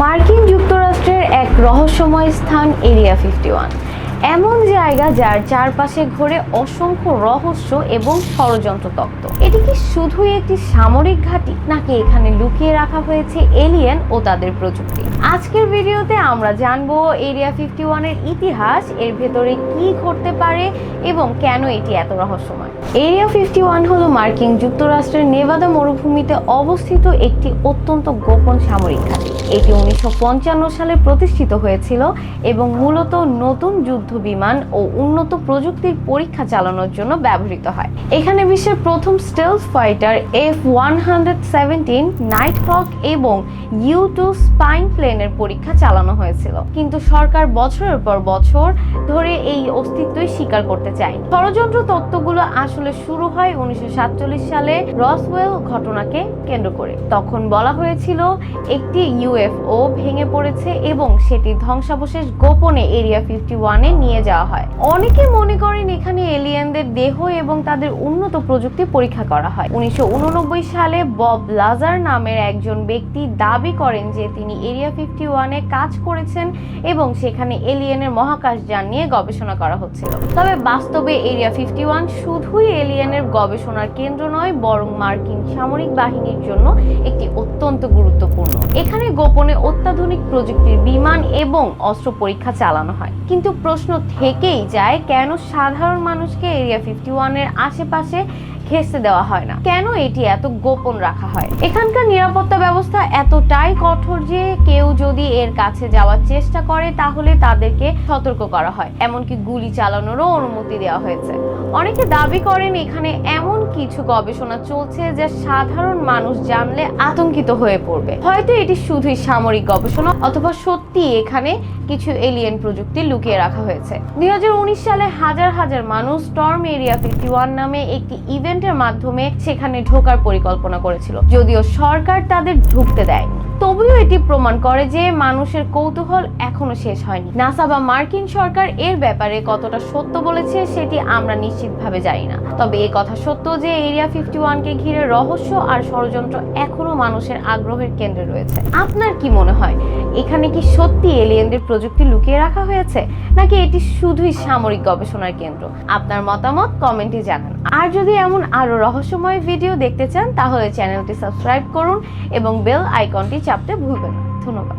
মার্কিন যুক্তরাষ্ট্রের এক রহস্যময় স্থান এরিয়া ফিফটি ওয়ান। এমন জায়গা যার চারপাশে ঘোরে অসংখ্য রহস্য এবং ষড়যন্ত্র তত্ত্ব। এটি কি শুধুই একটি সামরিক ঘাঁটি, নাকি এখানে লুকিয়ে রাখা হয়েছে এলিয়েন ও তাদের প্রযুক্তি? আজকের ভিডিওতে আমরা জানব এরিয়া ফিফটি ওয়ানের ইতিহাস, এর ভেতরে কি ঘটতে পারে এবং কেন এটি এত রহস্যময়? এরিয়া ফিফটি ওয়ান হলো মার্কিন যুক্তরাষ্ট্রের নেভাদা মরুভূমিতে অবস্থিত একটি অত্যন্ত গোপন সামরিক ঘাঁটি। এটি উনিশশো পঞ্চান্ন সালে প্রতিষ্ঠিত হয়েছিল এবং মূলত নতুন যুদ্ধ বিমান ও উন্নত প্রযুক্তির পরীক্ষা চালানোর জন্য ব্যবহৃত হয়। এখানে বিশ্বের প্রথম stealth fighter F one hundred seventeen night hawk এবং ইউ টু স্পাইন প্লেনের পরীক্ষা চালানো হয়েছিল। কিন্তু সরকার বছরের পর বছর ধরে এই অস্তিত্বই স্বীকার করতে চায়নি। ষড়যন্ত্র তত্ত্বগুলো আসলে শুরু হয় উনিশশো সাতচল্লিশ সালে রসওয়েল ঘটনাকে কেন্দ্র করে। তখন বলা হয়েছিল, একটি ইউএফও ভেঙে পড়েছে এবং সেটি ধ্বংসাবশেষ গোপনে এরিয়া ফিফটি ওয়ানে নিয়ে যাওয়া হয়। অনেকে মনে করেন এখানে এলিয়েনদের দেহ এবং তাদের উন্নত প্রযুক্তি পরীক্ষা করা হয়। উনিশশো উননব্বই সালে বব লাজার নামের একজন ব্যক্তি দাবি করেন যে তিনি এরিয়া ফিফটি ওয়ানে কাজ করেছেন এবং সেখানে এলিয়েনের মহাকাশ যান নিয়ে গবেষণা করা হচ্ছিল। তবে বাস্তবে এরিয়া ফিফটি ওয়ান শুধুই এলিয়েনের গবেষণার কেন্দ্র নয়, বরং মার্কিন সামরিক বাহিনীর জন্য একটি অত্যন্ত গুরুত্বপূর্ণ। গোপনে অত্যাধুনিক প্রযুক্তির বিমান এবং অস্ত্র পরীক্ষা চালানো হয়। কিন্তু প্রশ্ন থেকেই যায়, কেন সাধারণ মানুষকে এরিয়া ফিফটি ওয়ানের আশেপাশে ঘেঁষতে দেওয়া হয় না? কেন এটি এত গোপন রাখা হয়? এখানকার নিরাপত্তা ব্যবস্থা এতটাই কঠোর যে কেউ যদি এর কাছে যাওয়ার চেষ্টা করে, তাহলে তাদেরকে সতর্ক করা হয়। এমনকি গুলি চালানোরও অনুমতি দেওয়া হয়েছে। অনেকে দাবি করেন এখানে এমন কিছু গবেষণা চলছে যা সাধারণ মানুষ জানলে আতঙ্কিত হয়ে পড়বে। হয়তো এটি শুধুই সামরিক গবেষণা অথবা সত্যি এখানে কিছু এলিয়েন প্রযুক্তি লুকিয়ে রাখা হয়েছে। দুই হাজার উনিশ সালে হাজার হাজার মানুষ স্টর্ম এরিয়া ফিফটি নামে একটি ইভেন্টের মাধ্যমে সেখানে ঢোকার পরিকল্পনা করেছিল। যদিও সরকার তাদের ঢুকতে দেয় তবুও এটি প্রমাণ করে যে মানুষের কৌতূহল এখনও শেষ হয়নি। নাসা বা মার্কিন সরকার এর ব্যাপারে কতটা সত্য বলেছে সেটি আমরা নিশ্চিতভাবে জানি না। তবে এ কথা সত্য যে এরিয়া ফিফটি ওয়ানকে ঘিরে রহস্য আর ষড়যন্ত্র এখনও মানুষের আগ্রহের কেন্দ্রে রয়েছে। আপনার কি মনে হয়? এখানে কি সত্যি এলিয়েনদের প্রযুক্তি লুকিয়ে রাখা হয়েছে? নাকি এটি শুধুই সামরিক গবেষণার কেন্দ্র? আপনার মতামত কমেন্টে জানান। আর যদি এমন আরও রহস্যময় ভিডিও দেখতে চান, তাহলে চ্যানেলটি সাবস্ক্রাইব করুন এবং বেল আইকনটি চাপতে ভুলবেন না। ধন্যবাদ।